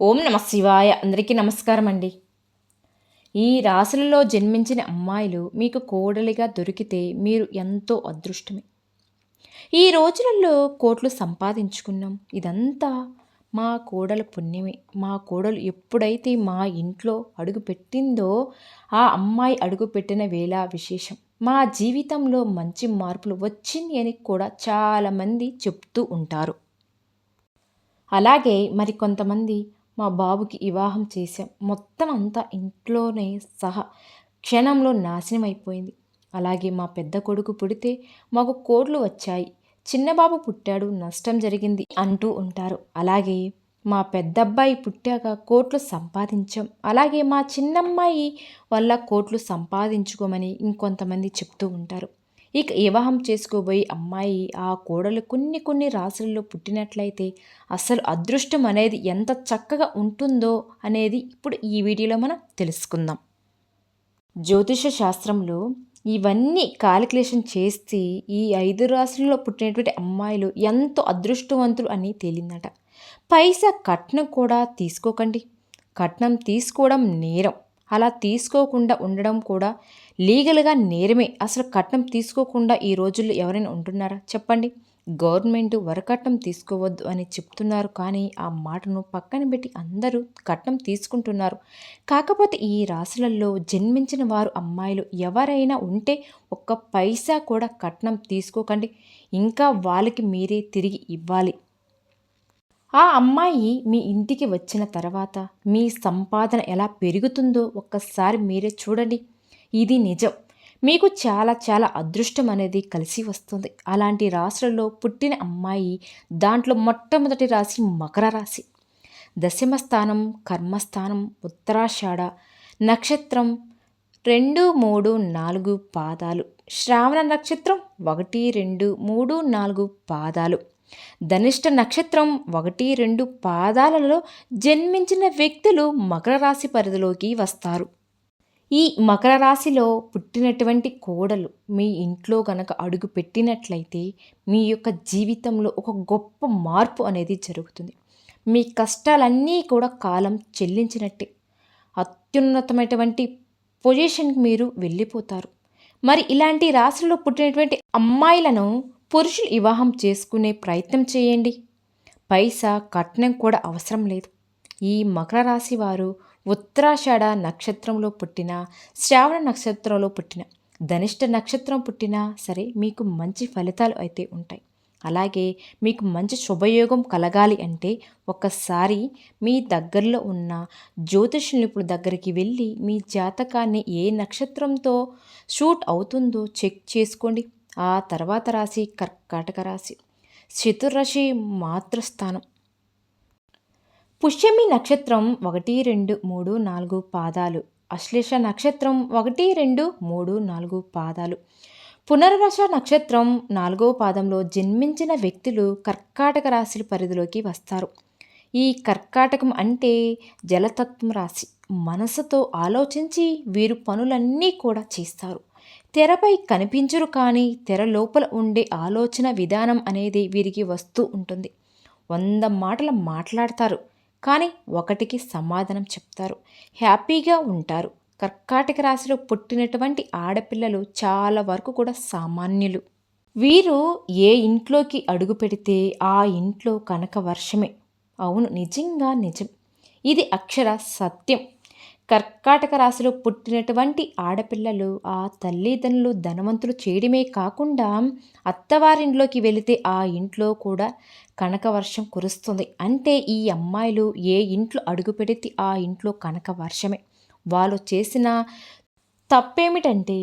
ఓం నమ శివాయ. అందరికీ నమస్కారం అండి ఈ రాశులలో జన్మించిన అమ్మాయిలు మీకు కోడలిగా దొరికితే మీరు ఎంతో అదృష్టమే. ఈ రోజులలో కోట్లు సంపాదించుకున్నాం. ఇదంతా మా కోడల పుణ్యమే. మా కోడలు ఎప్పుడైతే మా ఇంట్లో అడుగు పెట్టిందో ఆ అమ్మాయి అడుగు పెట్టిన వేళ విశేషం. మా జీవితంలో మంచి మార్పులు వచ్చింది అని కూడా చాలామంది చెప్తూ ఉంటారు. అలాగే మరి కొంతమంది మా బాబుకి వివాహం చేశాం. మొత్తం అంతా ఇంట్లోనే సహా క్షణంలో నాశనం అయిపోయింది. అలాగే మా పెద్ద కొడుకు పుడితే మాకు కోడ్లు వచ్చాయి. చిన్నబాబు పుట్టాడు నష్టం జరిగింది అంటూ ఉంటారు. అలాగే మా పెద్దబ్బాయి పుట్టాక కోట్లు సంపాదించాం. అలాగే మా చిన్నమ్మాయి వల్ల కోట్లు సంపాదించుకోమని ఇంకొంతమంది చెప్తూ ఉంటారు. ఇక వివాహం చేసుకోబోయే అమ్మాయి ఆ కోడలు కొన్ని కొన్ని రాశుల్లో పుట్టినట్లయితే అసలు అదృష్టం అనేది ఎంత చక్కగా ఉంటుందో అనేది ఇప్పుడు ఈ వీడియోలో మనం తెలుసుకుందాం. జ్యోతిష శాస్త్రంలో ఇవన్నీ కాలిక్యులేషన్ చేస్తే ఈ ఐదు రాశుల్లో పుట్టినటువంటి అమ్మాయిలు ఎంతో అదృష్టవంతులు అని తేలిందట. పైసా కట్నం కూడా తీసుకోకండి. కట్నం తీసుకోవడం నేరం. అలా తీసుకోకుండా ఉండడం కూడా లీగల్గా నేరమే. అసలు కట్నం తీసుకోకుండా ఈ రోజుల్లో ఎవరైనా ఉంటున్నారా? చెప్పండి. గవర్నమెంట్ వరకట్నం తీసుకోవద్దు అని చెప్తున్నారు. కానీ ఆ మాటను పక్కన పెట్టి అందరూ కట్నం తీసుకుంటున్నారు. కాకపోతే ఈ రాశులలో జన్మించిన వారు అమ్మాయిలు ఎవరైనా ఉంటే ఒక్క పైసా కూడా కట్నం తీసుకోకండి. ఇంకా వాళ్ళకి మీరే తిరిగి ఇవ్వాలి. ఆ అమ్మాయి మీ ఇంటికి వచ్చిన తర్వాత మీ సంపాదన ఎలా పెరుగుతుందో ఒక్కసారి మీరే చూడండి. ఇది నిజం. మీకు చాలా చాలా అదృష్టం అనేది కలిసి వస్తుంది. అలాంటి రాశులలో పుట్టిన అమ్మాయి దాంట్లో మొట్టమొదటి రాశి మకర రాశి. దశమ స్థానం కర్మస్థానం ఉత్తరాషాఢ నక్షత్రం రెండు మూడు నాలుగు పాదాలు. శ్రావణ నక్షత్రం ఒకటి రెండు మూడు నాలుగు పాదాలు. ధనిష్ట నక్షత్రం ఒకటి రెండు పాదాలలో జన్మించిన వ్యక్తులు మకర రాశి పరిధిలోకి వస్తారు. ఈ మకర రాశిలో పుట్టినటువంటి కోడలు మీ ఇంట్లో గనక అడుగు పెట్టినట్లయితే మీ యొక్క జీవితంలో ఒక గొప్ప మార్పు అనేది జరుగుతుంది. మీ కష్టాలన్నీ కూడా కాలం చెల్లించినట్టే. అత్యున్నతమైనటువంటి పొజిషన్కి మీరు వెళ్ళిపోతారు. మరి ఇలాంటి రాశుల్లో పుట్టినటువంటి అమ్మాయిలను పురుషులు వివాహం చేసుకునే ప్రయత్నం చేయండి. పైసా కట్నం కూడా అవసరం లేదు. ఈ మకర రాశి వారు ఉత్తరాషాఢ నక్షత్రంలో పుట్టిన శ్రావణ నక్షత్రంలో పుట్టిన ధనిష్ట నక్షత్రం పుట్టినా సరే మీకు మంచి ఫలితాలు అయితే ఉంటాయి. అలాగే మీకు మంచి శుభయోగం కలగాలి అంటే ఒక్కసారి మీ దగ్గరలో ఉన్న జ్యోతిష నిపుణుల దగ్గరికి వెళ్ళి మీ జాతకాన్ని ఏ నక్షత్రంతో షూట్ అవుతుందో చెక్ చేసుకోండి. ఆ తర్వాత రాశి కర్కాటక రాశి. చతుర్రాశి మాతృస్థానం. పుష్యమి నక్షత్రం ఒకటి రెండు మూడు నాలుగు పాదాలు. అశ్లేష నక్షత్రం ఒకటి రెండు మూడు నాలుగు పాదాలు. పునర్వశ నక్షత్రం నాలుగో పాదంలో జన్మించిన వ్యక్తులు కర్కాటక రాశి పరిధిలోకి వస్తారు. ఈ కర్కాటకం అంటే జలతత్వం రాశి. మనసుతో ఆలోచించి వీరు పనులన్నీ కూడా చేస్తారు. తెరపై కనిపించరు కానీ తెర లోపల ఉండే ఆలోచన విధానం అనేది వీరికి వస్తూ ఉంటుంది. వంద మాటలు మాట్లాడతారు కానీ ఒకటికి సమాధానం చెప్తారు. హ్యాపీగా ఉంటారు. కర్కాటక రాశిలో పుట్టినటువంటి ఆడపిల్లలు చాలా వరకు కూడా సామాన్యులు. వీరు ఏ ఇంట్లోకి అడుగు పెడితే ఆ ఇంట్లో కనక వర్షమే. అవును నిజంగా నిజం. ఇది అక్షర సత్యం. కర్కాటక రాశిలో పుట్టినటువంటి ఆడపిల్లలు ఆ తల్లిదండ్రులు ధనవంతులు చేయడమే కాకుండా అత్తవారింట్లోకి వెళితే ఆ ఇంట్లో కూడా కనక వర్షం కురుస్తుంది. అంటే ఈ అమ్మాయిలు ఏ ఇంట్లో అడుగు పెడితే ఆ ఇంట్లో కనక వర్షమే. వాళ్ళు చేసిన తప్పేమిటంటే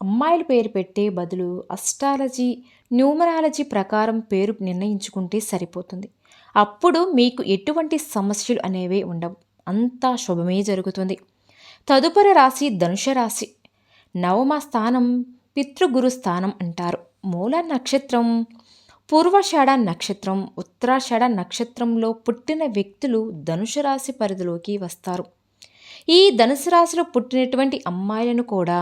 అమ్మాయిల పేరు పెట్టే బదులు అస్ట్రాలజీ న్యూమరాలజీ ప్రకారం పేరు నిర్ణయించుకుంటే సరిపోతుంది. అప్పుడు మీకు ఎటువంటి సమస్యలు అనేవి ఉండవు. అంతా శుభమే జరుగుతుంది. తదుపరి రాశి ధనుష రాశి. నవమ స్థానం పితృగురు స్థానం అంటారు. మూల నక్షత్రం పూర్వషాఢ నక్షత్రం ఉత్తరాషాఢ నక్షత్రంలో పుట్టిన వ్యక్తులు ధనుసు రాశి పరిధిలోకి వస్తారు. ఈ ధనుసు రాశిలో పుట్టినటువంటి అమ్మాయిలను కూడా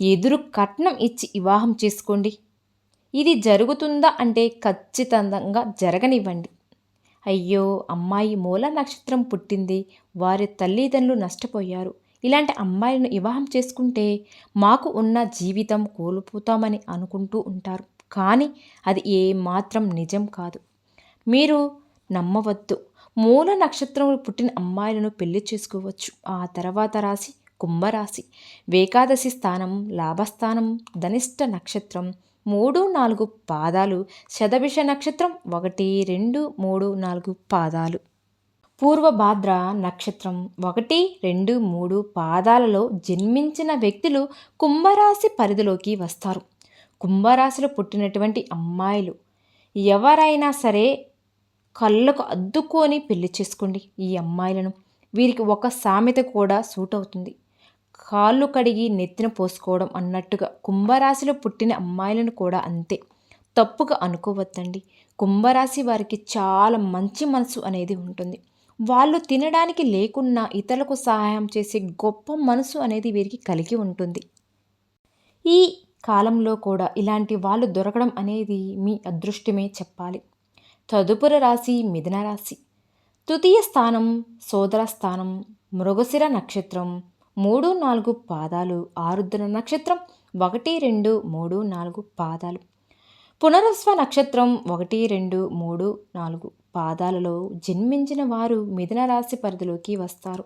ఎదురు కట్నం ఇచ్చి వివాహం చేసుకోండి. ఇది జరుగుతుందా అంటే ఖచ్చితంగా జరగనివ్వండి. అయ్యో అమ్మాయి మూల నక్షత్రం పుట్టింది. వారి తల్లిదండ్రులు నష్టపోయారు. ఇలాంటి అమ్మాయిలను వివాహం చేసుకుంటే మాకు ఉన్న జీవితం కోల్పోతామని అనుకుంటూ ఉంటారు. కానీ అది ఏమాత్రం నిజం కాదు. మీరు నమ్మవద్దు. మూల నక్షత్రం పుట్టిన అమ్మాయిలను పెళ్ళి చేసుకోవచ్చు. ఆ తర్వాత రాశి కుంభరాశి. ఏకాదశి స్థానం లాభస్థానం ధనిష్ట నక్షత్రం మూడు నాలుగు పాదాలు శతభిష నక్షత్రం ఒకటి రెండు మూడు నాలుగు పాదాలు. పూర్వభాద్ర నక్షత్రం ఒకటి రెండు మూడు పాదాలలో జన్మించిన వ్యక్తులు కుంభరాశి పరిధిలోకి వస్తారు. కుంభరాశిలో పుట్టినటువంటి అమ్మాయిలు ఎవరైనా సరే కళ్ళకు అద్దుకొని పెళ్ళి చేసుకోండి ఈ అమ్మాయిలను. వీరికి ఒక సామెత కూడా సూట్ అవుతుంది కాళ్ళు కడిగి నెత్తిన పోసుకోవడం అన్నట్టుగా కుంభరాశిలో పుట్టిన అమ్మాయిలను కూడా అంతే. తప్పుగా అనుకోవద్దండి. కుంభరాశి వారికి చాలా మంచి మనసు అనేది ఉంటుంది. వాళ్ళు తినడానికి లేకున్నా ఇతరులకు సహాయం చేసే గొప్ప మనసు అనేది వీరికి కలిగి ఉంటుంది. ఈ కాలంలో కూడా ఇలాంటి వాళ్ళు దొరకడం అనేది మీ అదృష్టమే చెప్పాలి. తదుపరి రాశి మిథున రాశి. తృతీయ స్థానం సోదర స్థానం మృగశిర నక్షత్రం మూడు నాలుగు పాదాలు ఆరుద్ర నక్షత్రం ఒకటి రెండు మూడు నాలుగు పాదాలు. పునరస్వ నక్షత్రం ఒకటి రెండు మూడు నాలుగు పాదాలలో జన్మించిన వారు మిథున రాశి పరిధిలోకి వస్తారు.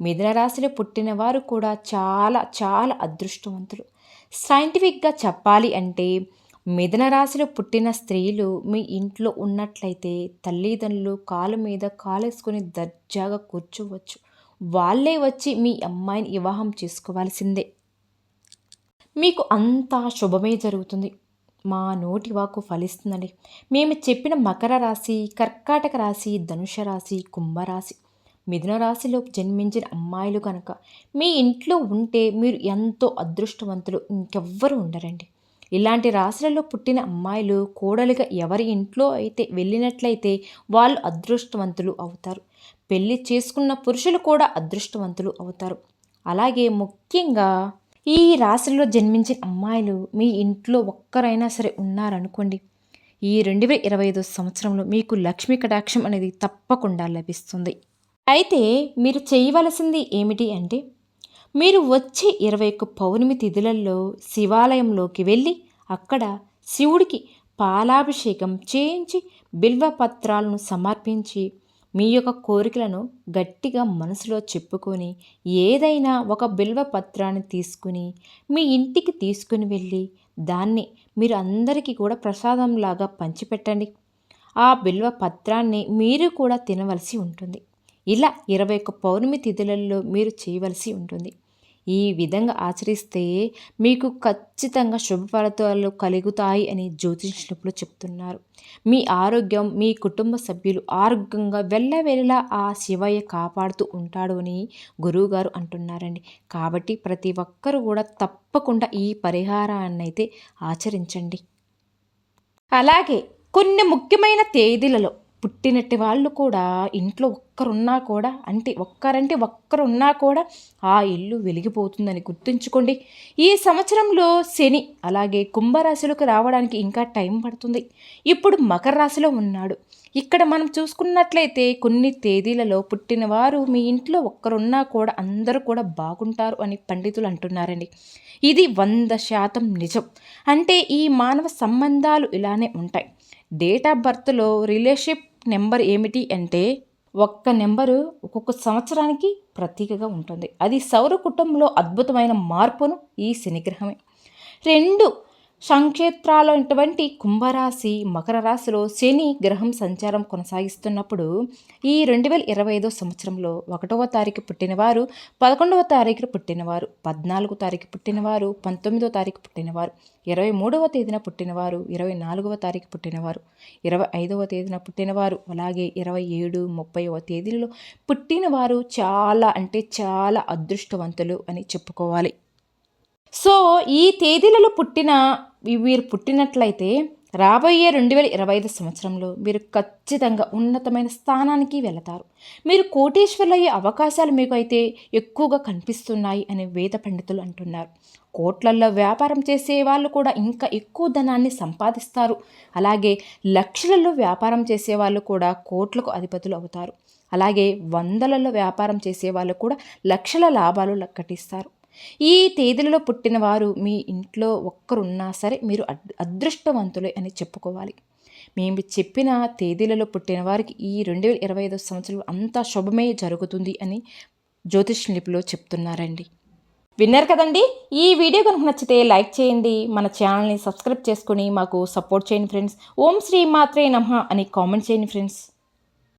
మిథున రాశిలో పుట్టిన వారు కూడా చాలా చాలా అదృష్టవంతులు. సైంటిఫిక్గా చెప్పాలి అంటే మిథున రాశిలో పుట్టిన స్త్రీలు మీ ఇంట్లో ఉన్నట్లయితే తల్లిదండ్రులు కాలు మీద కాలేసుకొని దర్జాగా కూర్చోవచ్చు. వాళ్ళే వచ్చి మీ అమ్మాయిని వివాహం చేసుకోవాల్సిందే. మీకు అంతా శుభమే జరుగుతుంది. మా నోటి వాకు ఫలిస్తుందండి. మేము చెప్పిన మకర రాశి కర్కాటక రాశి ధనుష రాశి కుంభరాశి మిథున రాశిలో జన్మించిన అమ్మాయిలు కనుక మీ ఇంట్లో ఉంటే మీరు ఎంతో అదృష్టవంతులు ఇంకెవ్వరు ఉండరండి. ఇలాంటి రాశులలో పుట్టిన అమ్మాయిలు కోడలుగా ఎవరి ఇంట్లో అయితే వెళ్ళినట్లయితే వాళ్ళు అదృష్టవంతులు అవుతారు. పెళ్ళి చేసుకున్న పురుషులు కూడా అదృష్టవంతులు అవుతారు. అలాగే ముఖ్యంగా ఈ రాశిలో జన్మించిన అమ్మాయిలు మీ ఇంట్లో ఒక్కరైనా సరే ఉన్నారనుకోండి ఈ రెండు వేల ఇరవై ఐదో సంవత్సరంలో మీకు లక్ష్మీ కటాక్షం అనేది తప్పకుండా లభిస్తుంది. అయితే మీరు చేయవలసింది ఏమిటి అంటే మీరు వచ్చే ఇరవై ఒక్క పౌర్ణమి తిథులలో శివాలయంలోకి వెళ్ళి అక్కడ శివుడికి పాలాభిషేకం చేయించి బిల్వ పత్రాలను సమర్పించి మీ యొక్క కోరికలను గట్టిగా మనసులో చెప్పుకొని ఏదైనా ఒక బిల్వ పత్రాన్ని తీసుకుని మీ ఇంటికి తీసుకుని వెళ్ళి దాన్ని మీరు అందరికీ కూడా ప్రసాదంలాగా పంచిపెట్టండి. ఆ బిల్వ పత్రాన్ని మీరు కూడా తినవలసి ఉంటుంది. ఇలా ఇరవై ఒక్క పౌర్ణమి తిథులలో మీరు చేయవలసి ఉంటుంది. ఈ విధంగా ఆచరిస్తే మీకు ఖచ్చితంగా శుభ ఫలితాలు కలుగుతాయి అని జ్యోతిష్యులు చెప్తున్నారు. మీ ఆరోగ్యం మీ కుటుంబ సభ్యులు ఆరోగ్యంగా వెళ్ళవేళలా ఆ శివయ్య కాపాడుతూ ఉంటాడు అని గురువుగారు అంటున్నారండి. కాబట్టి ప్రతి ఒక్కరూ కూడా తప్పకుండా ఈ పరిహారాన్ని అయితే ఆచరించండి. అలాగే కొన్ని ముఖ్యమైన తేదీలలో పుట్టినట్టి వాళ్ళు కూడా ఇంట్లో ఒక్కరున్నా కూడా అంటే ఒక్కరంటే ఒక్కరున్నా కూడా ఆ ఇల్లు వెలిగిపోతుందని గుర్తుంచుకోండి. ఈ సంవత్సరంలో శని అలాగే కుంభరాశిలోకి రావడానికి ఇంకా టైం పడుతుంది. ఇప్పుడు మకర రాశిలో ఉన్నాడు. ఇక్కడ మనం చూసుకున్నట్లయితే కొన్ని తేదీలలో పుట్టిన వారు మీ ఇంట్లో ఒక్కరున్నా కూడా అందరూ కూడా బాగుంటారు అని పండితులు అంటున్నారండి. ఇది వంద శాతం నిజం. అంటే ఈ మానవ సంబంధాలు ఇలానే ఉంటాయి. డేట్ ఆఫ్ బర్త్లో రిలేషన్షిప్ నెంబర్ ఏమిటి అంటే ఒక్క నెంబరు ఒక్కొక్క సంవత్సరానికి ప్రతీకగా ఉంటుంది. అది సౌర కుటుంబంలో అద్భుతమైన మార్పును ఈ శనిగ్రహమే. రెండు సంక్షేత్రాలైనటువంటి కుంభరాశి మకర రాశిలో శని గ్రహం సంచారం కొనసాగిస్తున్నప్పుడు ఈ రెండు వేల ఇరవై ఐదో సంవత్సరంలో ఒకటవ తారీఖు పుట్టినవారు పదకొండవ తారీఖు పుట్టినవారు పద్నాలుగో తారీఖు పుట్టినవారు పంతొమ్మిదవ తారీఖు పుట్టినవారు ఇరవై మూడవ తేదీన పుట్టినవారు ఇరవై నాలుగవ తారీఖు పుట్టినవారు ఇరవై ఐదవ తేదీన పుట్టినవారు అలాగే ఇరవై ఏడు ముప్పైవ తేదీలలో పుట్టినవారు చాలా అంటే చాలా అదృష్టవంతులు అని చెప్పుకోవాలి. సో ఈ తేదీలలో పుట్టిన వీరు పుట్టినట్లయితే రాబోయే రెండు వేల ఇరవై ఐదు సంవత్సరంలో మీరు ఖచ్చితంగా ఉన్నతమైన స్థానానికి వెళతారు. మీరు కోటీశ్వర్లయ్యే అవకాశాలు మీకు అయితే ఎక్కువగా కనిపిస్తున్నాయి అని వేద పండితులు అంటున్నారు. కోట్లల్లో వ్యాపారం చేసే వాళ్ళు కూడా ఇంకా ఎక్కువ ధనాన్ని సంపాదిస్తారు. అలాగే లక్షలలో వ్యాపారం చేసే వాళ్ళు కూడా కోట్లకు అధిపతులు అవుతారు. అలాగే వందలలో వ్యాపారం చేసే వాళ్ళు కూడా లక్షల లాభాలు లక్కటిస్తారు ఈ తేదీలలో పుట్టిన వారు మీ ఇంట్లో ఒక్కరున్నా సరే మీరు అద్- అదృష్టవంతులే అని చెప్పుకోవాలి. మేము చెప్పిన తేదీలలో పుట్టిన వారికి ఈ రెండు వేల ఇరవై ఐదో సంవత్సరం అంతా శుభమే జరుగుతుంది అని జ్యోతిష్ లిపిలో చెప్తున్నారండి. విన్నారు కదండి? ఈ వీడియో కనుక నచ్చితే లైక్ చేయండి మన ఛానల్ని సబ్స్క్రైబ్ చేసుకుని మాకు సపోర్ట్ చేయండి ఫ్రెండ్స్. ఓం శ్రీ మాత్రే నమః అని కామెంట్ చేయండి ఫ్రెండ్స్.